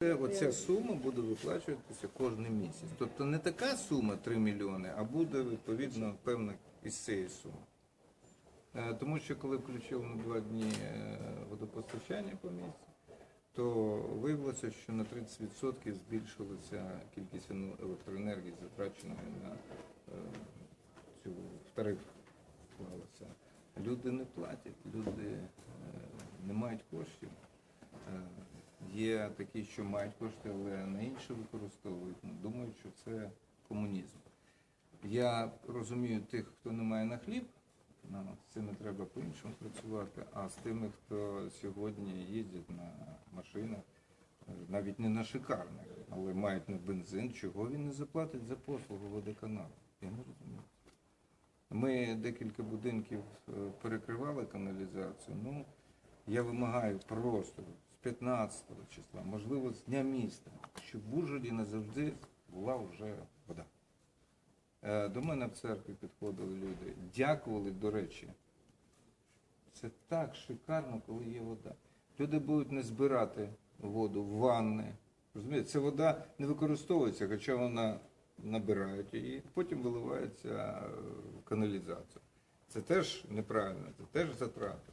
Оця сума буде виплачуватися кожен місяць. Тобто не така сума 3 мільйони, а буде відповідно певна із цієї суми. Е, Тому що коли включили на два дні е, водопостачання по місці, то виявилося, що на 30% збільшилася кількість електроенергії, затраченої на е, цю в тариф. Люди не платять, люди не мають коштів. Є такі, що мають кошти, але на інше використовують. Ну, Думають, що це комунізм. Я розумію тих, хто не має на хліб, ну, з цими треба по-іншому працювати, а з тими, хто сьогодні їздять на машинах, навіть не на шикарних, але мають на бензин, чого він не заплатить за послугу водоканалу. Я не розумію. Ми декілька будинків е, перекривали каналізацію. Ну, я вимагаю просто з 15 числа, можливо, з дня міста, щоб в Ужгороді назавжди була вже вода. Е, До мене в церкві підходили люди, дякували, до речі. Це так шикарно, коли є вода. Люди будуть не збирати воду в ванни. Розумієте, ця вода не використовується, хоча вона набирають її, потім виливається в каналізацію. Це теж неправильно, це теж затрати.